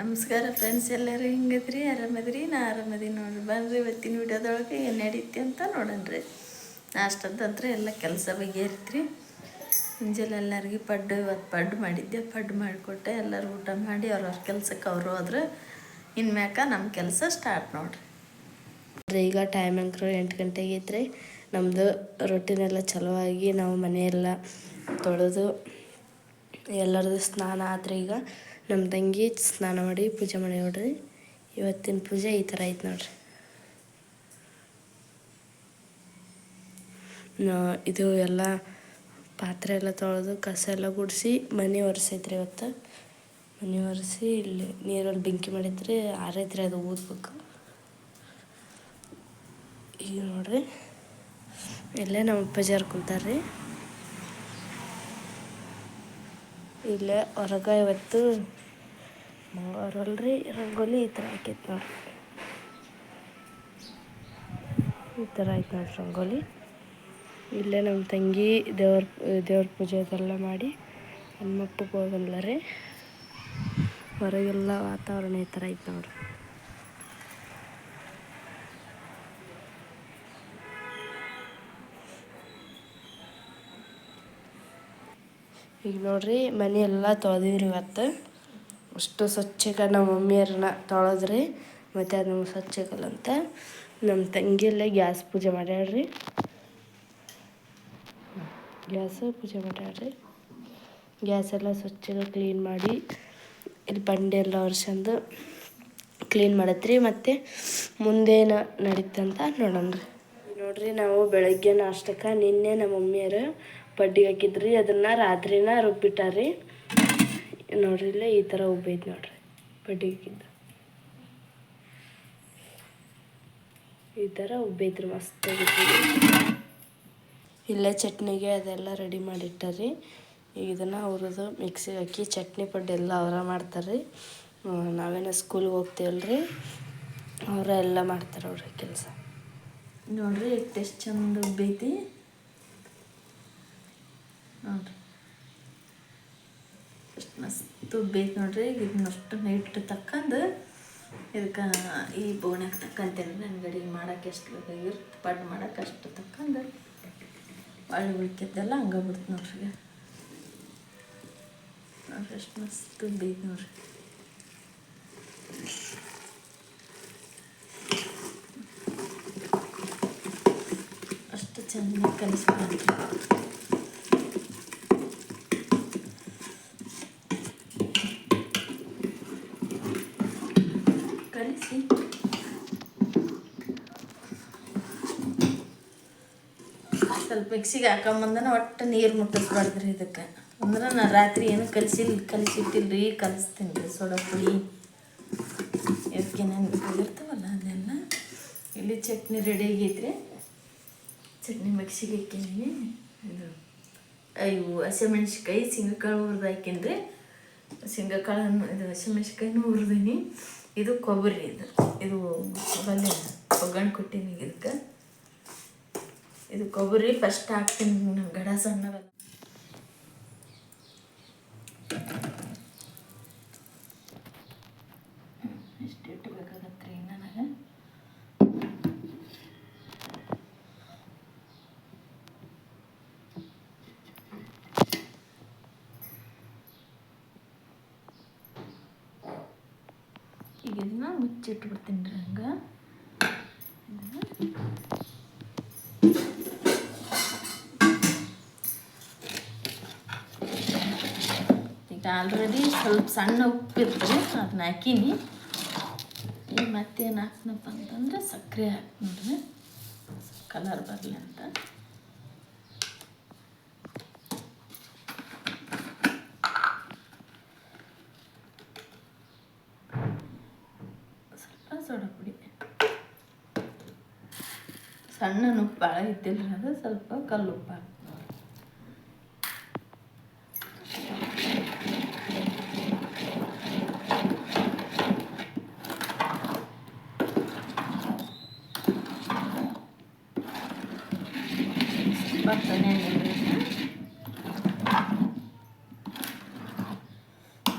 ನಮಸ್ಕಾರ ಫ್ರೆಂಡ್ಸ್ ಎಲ್ಲರೂ ಹಿಂಗದ್ರಿ? ಆರಾಮದ್ರಿ? ನಾ ಆರಾಮದಿ ನೋಡ್ರಿ. ಬನ್ರಿ, ಇವತ್ತಿನ ವಿಡಿಯೋದೊಳಗೆ ಏನು ನಡೀತಿ ಅಂತ ನೋಡನ್ರಿ. ನಾಷ್ಟದಂತ್ರ ಎಲ್ಲ ಕೆಲಸ ಬಗೆಹರಿತ್ರಿ. ಮುಂಜಾನೆ ಎಲ್ಲರಿಗೂ ಪಡ್ಡು, ಇವತ್ತು ಪಡ್ಡು ಮಾಡಿದ್ದೆ. ಪಡ್ಡು ಮಾಡಿಕೊಟ್ಟೆ, ಎಲ್ಲರೂ ಊಟ ಮಾಡಿ, ಅವ್ರವ್ರ ಕೆಲ್ಸಕ್ಕೆ ಅವರು ಹೋದ್ರೆ. ಇನ್ಮ್ಯಾಕ ನಮ್ಮ ಕೆಲಸ ಸ್ಟಾರ್ಟ್ ನೋಡ್ರಿ. ಅಂದರೆ ಈಗ ಟೈಮ್ ಅಂಕರು ಎಂಟು ಗಂಟೆಗೆ ಐತ್ರಿ. ನಮ್ಮದು ರೊಟ್ಟಿನೆಲ್ಲ ಚಲೋ ಆಗಿ ನಾವು ಮನೆಯೆಲ್ಲ ತೊಳೆದು ಎಲ್ಲರದು ಸ್ನಾನ ಆದರೆ ಈಗ. ನಮ್ಮ ತಂಗಿ ಸ್ನಾನ ಮಾಡಿ ಪೂಜೆ ಮಾಡಿ ನೋಡ್ರಿ. ಇವತ್ತಿನ ಪೂಜೆ ಈ ಥರ ಐತೆ ನೋಡ್ರಿ. ಇದು ಎಲ್ಲ ಪಾತ್ರೆ ಎಲ್ಲ ತೊಳೆದು ಕಸ ಎಲ್ಲ ಗುಡಿಸಿ ಮನೆ ಒರೆಸೈತ್ರಿ ಇವತ್ತು. ಮನೆ ಒರೆಸಿ ಇಲ್ಲಿ ನೀರಲ್ಲಿ ಬೆಂಕಿ ಮಾಡಿದ್ರಿ ಆರೈತ್ರಿ ಅದು ಊದ್ಬೇಕು. ಈಗ ನೋಡ್ರಿ. ಇಲ್ಲೇ ನಮ್ಮ ಅಪ್ಪಾಜಿ ಕುಂತಾರ್ರಿ. ಇಲ್ಲೇ ಹೊರಗೆ ಇವತ್ತು ಮಂಗಳವಾರಲ್ರಿ ರಂಗೋಲಿ ಈ ಥರ ಹಾಕೈತೆ ನೋಡ್ರಿ ಈ ಥರ ಆಯ್ತು ನೋಡ್ರಿ ರಂಗೋಲಿ. ಇಲ್ಲೇ ನಮ್ಮ ತಂಗಿ ದೇವ್ರ ದೇವ್ರ ಪೂಜೆ ಅದೆಲ್ಲ ಮಾಡಿ ಹೆಣ್ಮಕ್ಳಿಗೆ ಹೋಗಲ್ಲ ರೀ ಹೊರಗೆಲ್ಲ ವಾತಾವರಣ ಈ ಥರ ಆಯ್ತು ನೋಡ್ರಿ. ಈಗ ನೋಡ್ರಿ ಮನೆ ಎಲ್ಲ ತೊಳೆದಿವ್ರಿ ಇವತ್ತು. ಅಷ್ಟು ಸ್ವಚ್ಛಕ್ಕೆ ನಮ್ಮ ಮಮ್ಮಿಯರನ್ನ ತೊಳೆದ್ರಿ. ಮತ್ತು ಅದು ನಮ್ಗೆ ಸ್ವಚ್ಛಗಲ್ಲ ಅಂತ ನಮ್ಮ ತಂಗಿಯಲ್ಲೇ ಗ್ಯಾಸ್ ಪೂಜೆ ಮಾಡ್ಯಾಳ್ರಿ. ಗ್ಯಾಸ್ ಪೂಜೆ ಮಾಡ್ಯಾಳ್ರಿ. ಗ್ಯಾಸ್ ಎಲ್ಲ ಸ್ವಚ್ಛಗೆ ಕ್ಲೀನ್ ಮಾಡಿ ಇಲ್ಲಿ ಬಂಡೆ ಎಲ್ಲ ಒರ್ಸಂದು ಕ್ಲೀನ್ ಮಾಡತ್ರಿ. ಮತ್ತು ಮುಂದೇನು ನಡೀತಂತ ನೋಡೋಣ್ರಿ. ನೋಡ್ರಿ ನಾವು ಬೆಳಗ್ಗೆ ನಾಷ್ಟಕ್ಕೆ ನಿನ್ನೆ ನಮ್ಮ ಮಮ್ಮಿಯರು ಪಡ್ಡಿಗೆ ಹಾಕಿದ್ರಿ, ಅದನ್ನು ರಾತ್ರಿನ ರುಬ್ಬಿಟ್ಟಾರಿ ನೋಡ್ರಿ ಇಲ್ಲೇ ಈ ಥರ ಉಬ್ಬೈತೆ ನೋಡ್ರಿ ಪಡ್ಡಿ ಹಾಕಿದ್ದು. ಈ ಥರ ಉಬ್ಬೈತ್ರಿ ಮಸ್ತ್ ಇಲ್ಲೇ ಚಟ್ನಿಗೆ ಅದೆಲ್ಲ ರೆಡಿ ಮಾಡಿಟ್ಟಾರಿ ಈಗ ಇದನ್ನು ಅವ್ರದ್ದು ಮಿಕ್ಸಿಗೆ ಹಾಕಿ ಚಟ್ನಿ ಪಡ್ಡು ಎಲ್ಲ ಅವರ ಮಾಡ್ತಾರೆ ನಾವೇನೋ ಸ್ಕೂಲ್ಗೆ ಹೋಗ್ತೀವಲ್ರಿ. ಅವರ ಎಲ್ಲ ಮಾಡ್ತಾರೆ ಅವ್ರ ಕೆಲಸ. ನೋಡ್ರಿ ಎಷ್ಟು ಚಂದ ಉಬ್ಬೈತಿ. ನೋಡ್ರಿ ಎಷ್ಟು ಮಸ್ತ್ ಬೇಕು ನೋಡ್ರಿ. ಇದನ್ನ ಇದನ್ನಷ್ಟು ನೈಟ್ ತಕ್ಕಂದು ಇದಕ್ಕೆ ಈ ಬೋಣಕ್ಕೆ ತಕ್ಕಂತೇನೆ ನನ್ನ ಅಡಿಗೆ ಮಾಡೋಕೆ ಎಷ್ಟು ಬೇಕಾಗಿರುತ್ತೆ ಪಡ್ ಮಾಡೋಕೆ ಅಷ್ಟು ತಕ್ಕಂದು ಒಳ್ಳೆ ಉಳ್ಕಿದ್ದೆಲ್ಲ ಹಂಗೆ ಬಿಡ್ತು ನೋಡ್ರಿ. ನೋಡ್ರಿ ಎಷ್ಟು ಮಸ್ತ್ ಬೇಕು ನೋಡ್ರಿ. ಅಷ್ಟು ಚೆನ್ನಾಗಿ ಕಲಿಸ್ಕೊಂಡು ಕಲಿಸಿ ಸ್ವಲ್ಪ ಮಿಕ್ಸಿಗೆ ಹಾಕೊಂಬಂದನ ಒಟ್ಟು ನೀರು ಮುಟ್ಟಿಸ್ಬಾರ್ದ್ರಿ ಇದಕ್ಕೆ. ಅಂದ್ರೆ ನಾನು ರಾತ್ರಿ ಏನು ಕಲಿಸಿಲ್ಲ ರೀ ಕಲಿಸ್ತೀನಿ ರೀ ಸೋಡಾ ಪುಡಿ. ಇದಕ್ಕೆ ನಾನು ಬೇಕಾಗಿರ್ತಾವಲ್ಲ ಅದೆಲ್ಲ. ಇಲ್ಲಿ ಚಟ್ನಿ ರೆಡಿ ಆಗೈತ್ರಿ. ಚಟ್ನಿ ಮಿಕ್ಸಿಗೆ ಹಾಕಿದ್ದೀನಿ ಇದು ಇವು ಹಸಿಮೆಣ್ಸಿಕಾಯಿ ಶೇಂಗಾಕಾಳು ಹುರಿದು ಹಾಕಿನ್ರಿ ಶೇಂಗಾಕಾಳನ್ನು ಇದು ಹಸಿಮೆಣ್ಸಿಕಾಯಿನೂ ಹುರಿದೀನಿ. ಇದು ಕೊಬ್ಬರಿ ಇದು. ಇದು ಒಗ್ಗರಣೆ ಕೊಟ್ಟೀನಿ ಇದಕ್ಕೆ. ಇದು ಕೊಬ್ಬರಿ ಫಸ್ಟ್ ಹಾಕ್ತೀನಿ ಗಡ ಸಣ್ಣವೆಲ್ಲ ಎಷ್ಟು ಇಟ್ಬೇಕಾಗತ್ತೆ ರೀ ನನಗೆ ಈಗ ಇದನ್ನ ಮುಚ್ಚಿಟ್ಬಿಡ್ತೀನಿ ರೀ ಹಂಗೆ ಆಲ್ರೆಡಿ ಸ್ವಲ್ಪ ಸಣ್ಣ ಉಪ್ಪಿತ್ತು ಅದನ್ನ ಹಾಕೀನಿ. ಮತ್ತೇನು ಹಾಕ್ನಪ್ಪ ಅಂತಂದ್ರೆ ಸಕ್ಕರೆ ಹಾಕಿ ನೋಡ್ರಿ ಕಲರ್ ಬರಲಿ ಅಂತ. ಸ್ವಲ್ಪ ಸೋಡಾ ಪುಡಿ. ಸಣ್ಣ ಉಪ್ಪು ಭಾಳ ಇದ್ದಿಲ್ಲ ಅದು ಸ್ವಲ್ಪ ಕಲ್ಲು ಉಪ್ಪು ಹಾಕಿ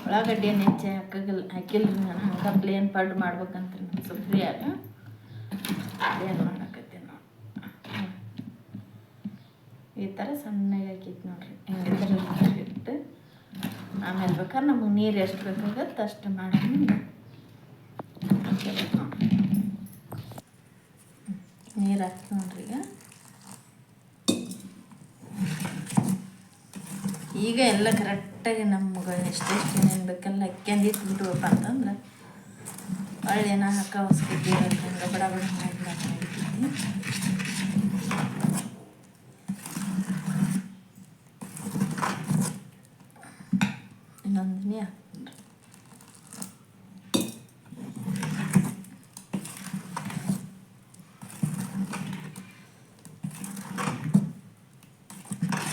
ಉಳ್ಳಾಗಡ್ಡಿ ಏನು ಹೆಚ್ಚೆ ಹಾಕಾಗಿಲ್ಲ ಹಾಕಿಲ್ಲ ನಾನು. ಹಂಗೆ ಪ್ಲೇನ್ ಪಡ್ ಮಾಡ್ಬೇಕಂತ ಸ್ವಲ್ಪ ಏನು ಪ್ಲೇನ್ ಮಾಡಕತ್ತೀನಿ ನೋಡಿ. ಈ ಥರ ಸಣ್ಣಗೆ ಹಾಕಿತ್ತು ನೋಡ್ರಿ. ಹಿಂಗೆ ಇಟ್ಟು ಆಮೇಲೆ ಬೇಕಾದ್ರೆ ನಮಗೆ ನೀರು ಎಷ್ಟು ಬೇಕಾಗತ್ತೆ ಅಷ್ಟು ಮಾಡಿ ನೀರು ಹಾಕ್ತೀವಿ ನೋಡ್ರಿ ಈಗ. ಈಗ ಎಲ್ಲ ಕರೆಕ್ಟಾಗಿ ನಮ್ಗೆ ಎಷ್ಟೆಷ್ಟು ಏನೇನು ಬೇಕೆಲ್ಲ ಅಕ್ಕಂದಿ ಇಟ್ಬಿಟ್ವಪ್ಪ ಅಂತಂದ್ರೆ, ಒಳ್ಳೆ ನಾನು ಹಾಕ ಹೊಸ್ಕಿದ್ದೆ ಬಡ ಬಡ ಮಾಡಿ ಇನ್ನೊಂದು ನೀ ಹಾಕ್ತೀನಿ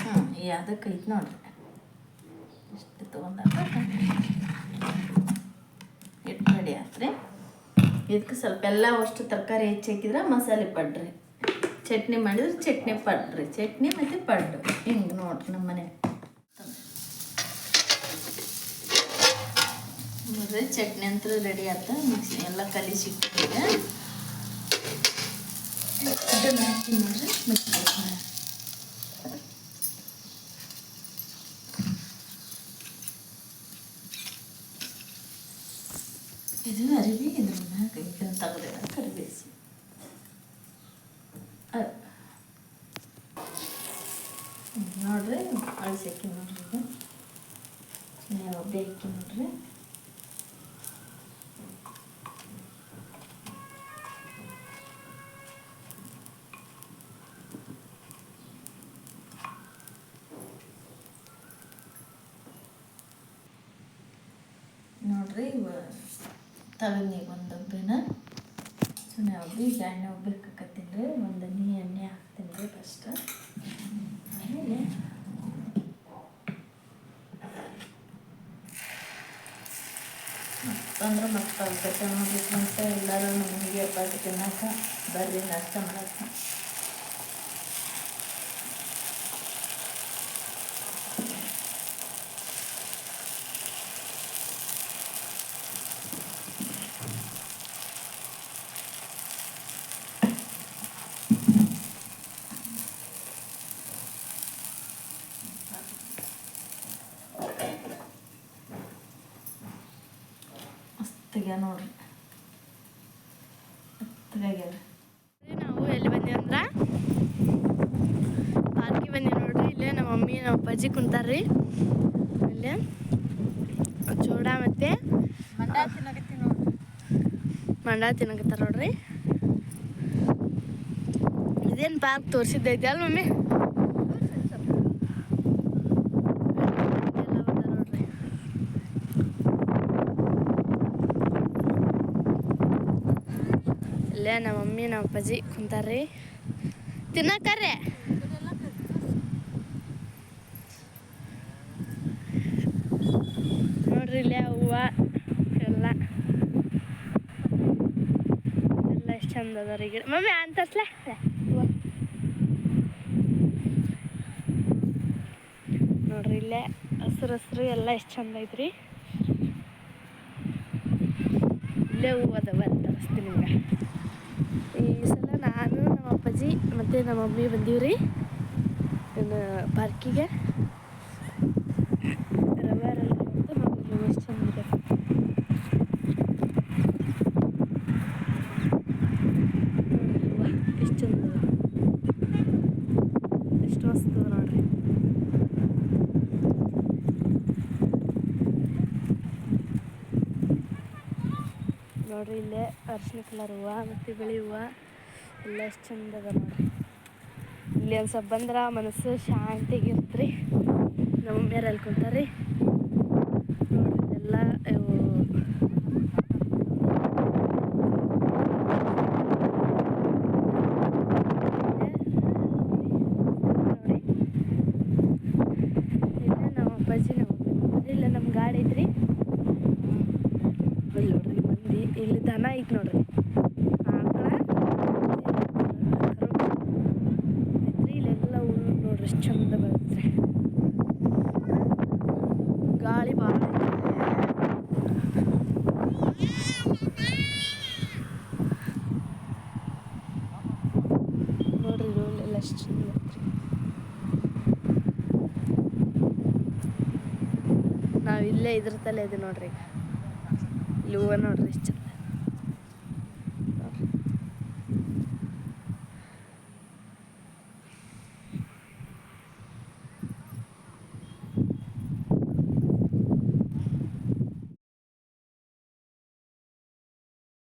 ಹ್ಞೂ ಅದಕ್ಕೆ ಐತೆ ನೋಡ್ರಿ. ಇಷ್ಟು ತೊಗೊಂಡಾಗ ಹಿಟ್ಟು ರೆಡಿ ಆತ್ರಿ ಇದಕ್ಕೆ ಸ್ವಲ್ಪ ಎಲ್ಲ ಅಷ್ಟು ತರಕಾರಿ ಹೆಚ್ಚಿ ಹಾಕಿದ್ರೆ ಮಸಾಲೆ ಪಡ್ರಿ. ಚಟ್ನಿ ಮಾಡಿದ್ರೆ ಚಟ್ನಿ ಪಡ್ರಿ. ಚಟ್ನಿ ಮತ್ತು ಪಡ್ಡು. ಹಿಂಗೆ ನೋಡ್ರಿ ನಮ್ಮ ಮನೆ. ನೋಡ್ರಿ, ಚಟ್ನಿ ಅಂತೂ ರೆಡಿ ಆಯ್ತು. ಮಿಕ್ಸಿ ಎಲ್ಲ ಕಲಿಸಿ ಇದನ್ನ ಹಾಕ್ತೀನಿ ನೋಡ್ರಿ, ಮಿಕ್ಸ್ ಮಾಡ್ತೀನಿ. ಇದು ಅರಿವಿ ಇದ್ರ ಮ್ಯಾಗ ಕರಿಬೇಸಿ ಕರಿಬೇಯಿಸಿ ನೋಡ್ರಿ ಅಳಿಸಿ ಹಾಕಿ ನೋಡ್ರಿ ನೀವು ಹಾಕಿ ನೋಡ್ರಿ ನೋಡ್ರಿ ಇವ ತಗೊಂಡಿ ಒಂದು ಒಬ್ಬಿ ಈಗ ಎಣ್ಣೆ ಒಬ್ಬಕ್ಕೆ ಹಾಕತ್ತೀನಿ ರೀ ಒಂದು ನೀ ಎಣ್ಣೆ ಹಾಕ್ತೀನಿ ರೀ ಫಸ್ಟ್ ಆಮೇಲೆ ಮತ್ತಂದ್ರೆ ಮತ್ತೆ ಅವಕಾಶ ನೋಡ್ಬೇಕು ಅಂತ ಎಲ್ಲರೂ ನಮಗೆ ಪಾಟಿ ತಿನ್ನಕ್ಕೆ ಬರ್ರಿ ನಾಷ್ಟ ಮಾಡಕ್ಕೆ. ನೋಡ್ರಿ. ನಾವು ಎಲ್ಲಿ ಬಂದಿವಿ ಅಂದ್ರೆ ಪಾರ್ಕಿಗೆ ಬಂದೀವಿ ನೋಡ್ರಿ. ಇಲ್ಲೇ ನಮ್ಮ ಮಮ್ಮಿ ನಮ್ಮ ಅಪ್ಪಾಜಿ ಕುಂತಾರ್ರಿ. ಇಲ್ಲೇ. ಚೂಡ ಮತ್ತೆ ಮಂಡ ತಿನ್ನಕತ್ತೀನಿ ನೋಡ್ರಿ. ಮಂಡ ತಿನ್ನಕತ್ತಾರ ನೋಡ್ರಿ. ಇದೇನು ಪಾರ್ಕ್ ತೋರಿಸಿದ್ದೈತಿ ಅಲ್ಲ ಮಮ್ಮಿ ಎಲ್ಲ ಬಂದಾರ್ ನೋಡ್ರಿ ಇಲ್ಲೇ ನಮ್ಮ ಮಮ್ಮಿ, ನಮ್ಮ ಅಪ್ಪಾಜಿ ಕುಂತಾರ್ರಿ. ತಿನ್ನಕರ್ರೆ ನೋಡ್ರಿ ಇಲ್ಲೇ ಹೂವ ಎಲ್ಲ. ಎಲ್ಲ ಎಷ್ಟು ಚಂದ ಅದಾರಿ ಗಿಡ. ಮಮ್ಮಿ ಅಂತಸ್ಲೆ ನೋಡ್ರಿ ಇಲ್ಲೇ ಹಸಿರು ಹಸ್ರು ಎಲ್ಲ ಎಷ್ಟು ಚಂದ ಐತ್ರಿ. ಇಲ್ಲೇ ಹೂವು ಅದಾವ ನಿಮ್ಗೆ. ಈ ಸಲ ನಾನು ನಮ್ಮ ಅಪ್ಪಾಜಿ ಮತ್ತು ನಮ್ಮ ಮಮ್ಮಿ ಬಂದೀವ್ರಿ. ಇನ್ನು ಪಾರ್ಕಿಗೆ ರವಿವಾರ ಅಲ್ರಿ ಇವತ್ತು ನೋಡಿ ಎಷ್ಟು ಚಂದ ಇದೆ ನೋಡ್ರಿ ಎಷ್ಟು ಚಂದ ಅದ ಎಷ್ಟು ಮಸ್ತ್ ಅದ ನೋಡ್ರಿ ನೋಡ್ರಿ, ಇಲ್ಲೇ ಅರ್ಶಿನ ಕಲರ್ ಹೂವು ಮತ್ತು ಬಿಳಿ ಹೂವು. ಎಲ್ಲ ಎಷ್ಟು ಚಂದ ಅದ ನೋಡ್ರಿ. ಇಲ್ಲಿ ಒಂದು ಸ್ವಲ್ಪ ಬಂದ್ರೆ ಮನಸ್ಸು ಶಾಂತಿಗಿರ್ತ್ರಿ ನಮ್ಮ ಮೇಲೆ ಅಲ್ಲಿ ಎಷ್ಟು ಚಂದ ಬರುತ್ತೆ. ಗಾಳಿ ಭಾಳ ನೋಡ್ರಿ ರೋಡ್ ಎಲ್ಲ ಎಷ್ಟು ಚಂದ ಬರುತ್ತೆ. ನಾವು ಇಲ್ಲೇ ಇದ್ರ ತಲೆ ಇದೆ ನೋಡ್ರಿ. ಇಲ್ಲಿ ಹೂವ ನೋಡ್ರಿ ಎಷ್ಟು ಚಂದ.